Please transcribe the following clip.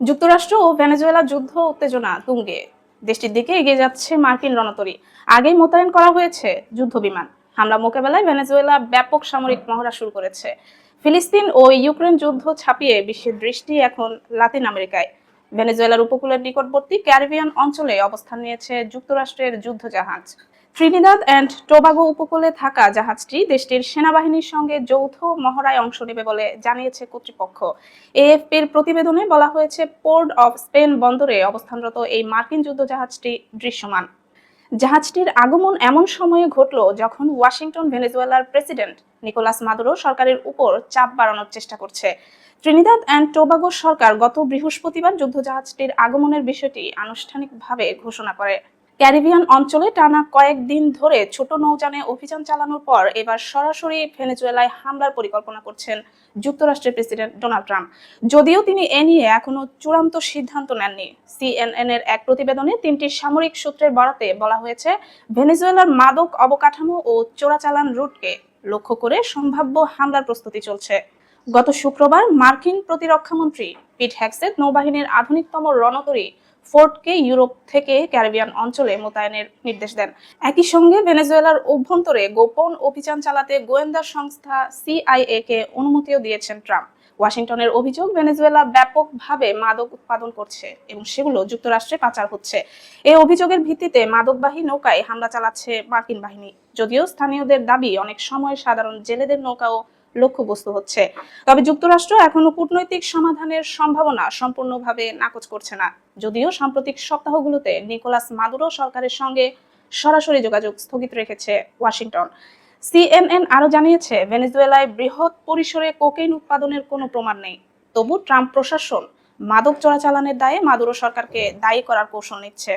যুক্তরাষ্ট্র ও ভেনেজুয়েলা যুদ্ধ উত্তেজনা তুঙ্গে। দেশটির দিকে এগিয়ে যাচ্ছে মার্কিন রণতরী। আগেই মোতায়েন করা হয়েছে যুদ্ধ বিমান। হামলা মোকাবেলায় ভেনেজুয়েলা ব্যাপক সামরিক মহড়া শুরু করেছে। ফিলিস্তিন ও ইউক্রেন যুদ্ধ ছাপিয়ে বিশ্বের দৃষ্টি এখন লাতিন আমেরিকায়। ভেনেজুয়েলার উপকূলের নিকটবর্তী ক্যারিবিয়ান অঞ্চলে অবস্থান নিয়েছে যুক্তরাষ্ট্রের যুদ্ধ জাহাজ ট্রিনিদাদ অ্যান্ড টোবাগো উপকূলে থাকা জাহাজটি দেশটির সেনাবাহিনীর সঙ্গে যৌথ মহড়ায় অংশ নেবে বলে জানিয়েছে কর্তৃপক্ষ। এএফপির প্রতিবেদনে বলা হয়েছে, পোর্ট অফ স্পেন বন্দরে অবস্থানরত এই মার্কিন যুদ্ধ জাহাজটি দৃশ্যমান। জাহাজটির আগমন এমন সময়ে ঘটল যখন ওয়াশিংটন ভেনেজুয়েলার প্রেসিডেন্ট নিকোলাস মাদুরো সরকারের উপর চাপ বাড়ানোর চেষ্টা করছে। ত্রিনিদাদ অ্যান্ড টোবাগো সরকার গত বৃহস্পতিবার যুদ্ধজাহাজটির আগমনের বিষয়টি আনুষ্ঠানিকভাবে ঘোষণা করে। ক্যারিবিয়ান অঞ্চলে টানা কয়েকদিন ধরে ছোট নৌযানে অভিযান চালানোর পর এবার সরাসরি ভেনেজুয়েলায় হামলার পরিকল্পনা করছেন যুক্তরাষ্ট্রের প্রেসিডেন্ট ডোনাল্ড ট্রাম্প। যদিও তিনি এ নিয়ে এখনও চূড়ান্ত সিদ্ধান্ত নেননি। সিএনএন এর এক প্রতিবেদনে তিনটি সামরিক সূত্রের বরাতে বলা হয়েছে, ভেনেজুয়েলার মাদক অবকাঠামো ও চোরাচালান রুটকে লক্ষ্য করে সম্ভাব্য হামলার প্রস্তুতি চলছে। গত শুক্রবার মার্কিন প্রতিরক্ষামন্ত্রী পিট হ্যাক্সেট নৌবাহিনীর আধুনিকতম রণতরী ফোর্টকে ইউরোপ থেকে ক্যারিবিয়ান অঞ্চলে মোতায়েনের নির্দেশ দেন। একই সঙ্গে ভেনেজুয়েলার অভ্যন্তরে গোপন অভিযান চালাতে গোয়েন্দা সংস্থা সিআইএ কে অনুমতিও দিয়েছেন ট্রাম্প। ওয়াশিংটনের অভিযোগ, ভেনেজুয়েলা ব্যাপকভাবে মাদক উৎপাদন করছে এবং সেগুলো যুক্তরাষ্ট্রে পাচার হচ্ছে। এই অভিযোগের ভিত্তিতে মাদকবাহী নৌকায় হামলা চালাচ্ছে মার্কিন বাহিনী। যদিও স্থানীয়দের দাবি, অনেক সময় সাধারণ জেলেদের নৌকাও লক্ষ্যবস্তু হচ্ছে। তবে যুক্তরাষ্ট্র এখনও কূটনৈতিক সমাধানের সম্ভাবনা সম্পূর্ণভাবে নাকচ করছে না। যদিও সাম্প্রতিক সপ্তাহগুলোতে নিকোলাস মাদুরো সরকারের সঙ্গে সরাসরি যোগাযোগ স্থগিত রেখেছে ওয়াশিংটন। সিএনএন আরও জানিয়েছে, ভেনেজুয়েলায় বৃহৎ পরিসরে কোকেইন উৎপাদনের কোনো প্রমাণ নেই। তবু ট্রাম্প প্রশাসন মাদক চোরাচালানের দায়ে মাদুরো সরকারকে দায়ী করার কৌশল নিচ্ছে।